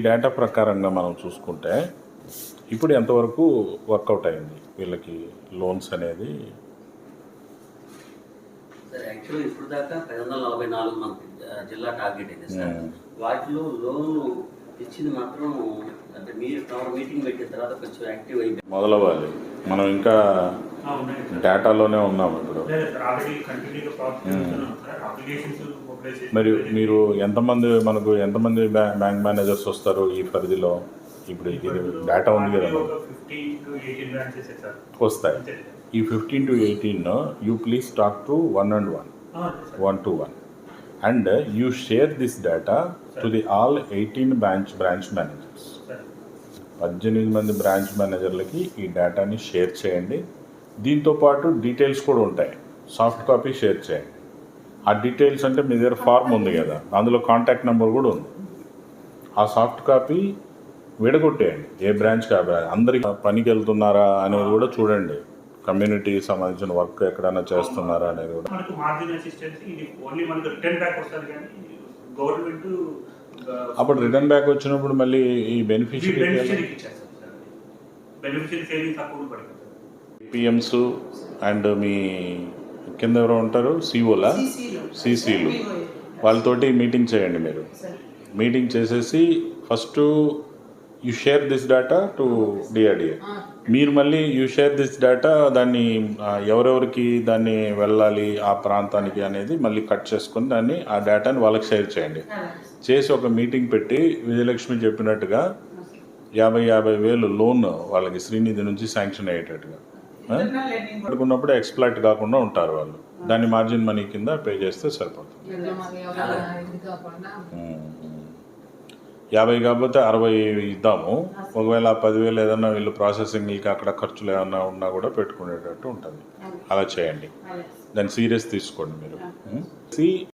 Data ప్రకారంగా మనం చూసుకుంటే ఇప్పుడు ఎంతవరకు వర్కౌట్ అయింది వీళ్ళకి లోన్స్ అనేది సార్ యాక్చువల్లీ ఇప్పుడు దాకా పది వందల నలభై నాలుగు జ- జిల్లా టార్గెట్ అయింది సార్ మ్మ్. వాటిలో లోన్ ఇచ్చింది మాత్రం అంటే మీరు మీటింగ్ పెట్టిన తర్వాత కొంచెం యాక్టివ్ అయిపోయింది మొదలవ్వాలి మనం ఇంకా. డేటాలోనే ఉన్నాం ఇప్పుడు. మరి మీరు ఎంతమంది మనకు ఎంతమంది బ్యా- బ్యాంక్ మేనేజర్స్ వస్తారు ఈ పరిధిలో? ఇప్పుడు ఇది డేటా ఉంది కదా. వస్తాయి. ఈ fifteen to eighteen you please talk to one and one. One two one and you share this data to the all eighteen branch branch managers. పద్దెనిమిది మంది బ్రాంచ్ మేనేజర్లకి ఈ డేటాని షేర్ చేయండి. దీంతో పాటు డీటెయిల్స్ కూడా ఉంటాయి. సాఫ్ట్ కాపీ షేర్ చేయండి. ఆ డీటెయిల్స్ అంటే మీ దగ్గర ఫార్మ్ ఉంది కదా అందులో కాంటాక్ట్ నెంబర్ కూడా ఉంది. ఆ సాఫ్ట్ కాపీ విడగొట్టేయండి. ఏ బ్రాంచ్ కా బ్రాంచ్ అందరికి పనికి వెళ్తున్నారా అనేది కూడా చూడండి. కమ్యూనిటీ సంబంధించిన వర్క్ ఎక్కడైనా చేస్తున్నారా అనేది కూడా. మనకు మార్జిన్ అసిస్టెన్స్ ఇది ఓన్లీ మనకు రిటర్న్ బ్యాక్ వస్తుంది కానీ గవర్నమెంట్ అప్పుడు రిటర్న్ బ్యాక్ వచ్చినప్పుడు మళ్ళీ ఈ బెనిఫిషియరీ బెనిఫిషరీ సేవింగ్స్ అకౌంట్ పడుతుంది. పిఎమ్స్ అండ్ మీ కింద ఎవరో ఉంటారు? సిఓలా సిసిలు వాళ్ళతోటి మీటింగ్ చేయండి మీరు. మీటింగ్ చేసేసి first you share this data to DRDA మీరు మళ్ళీ యూ షేర్ దిస్ డేటా దాన్ని ఎవరెవరికి దాన్ని వెళ్ళాలి ఆ ప్రాంతానికి అనేది మళ్ళీ కట్ చేసుకొని దాన్ని ఆ డేటాని వాళ్ళకి షేర్ చేయండి. చేసి ఒక మీటింగ్ పెట్టి విజయలక్ష్మి చెప్పినట్టుగా యాభై యాభై వేలు లోన్ వాళ్ళకి శ్రీనిధి నుంచి శాంక్షన్ అయ్యేటట్టుగా. ఆ? పట్టుకున్నప్పుడు ఎక్స్ప్లాయిట్ కాకుండా ఉంటారు వాళ్ళు. దాన్ని మార్జిన్ మనీ కింద పే చేస్తే సరిపోతుంది. యాభై కాకపోతే అరవై ఇద్దాము. ఒకవేళ పదివేలు ఏదన్నా వీళ్ళు ప్రాసెసింగ్కి అక్కడ ఖర్చులు ఏమన్నా ఉన్నా కూడా పెట్టుకునేటట్టు ఉంటుంది. అలా చేయండి. దాన్ని సీరియస్ తీసుకోండి మీరు. సి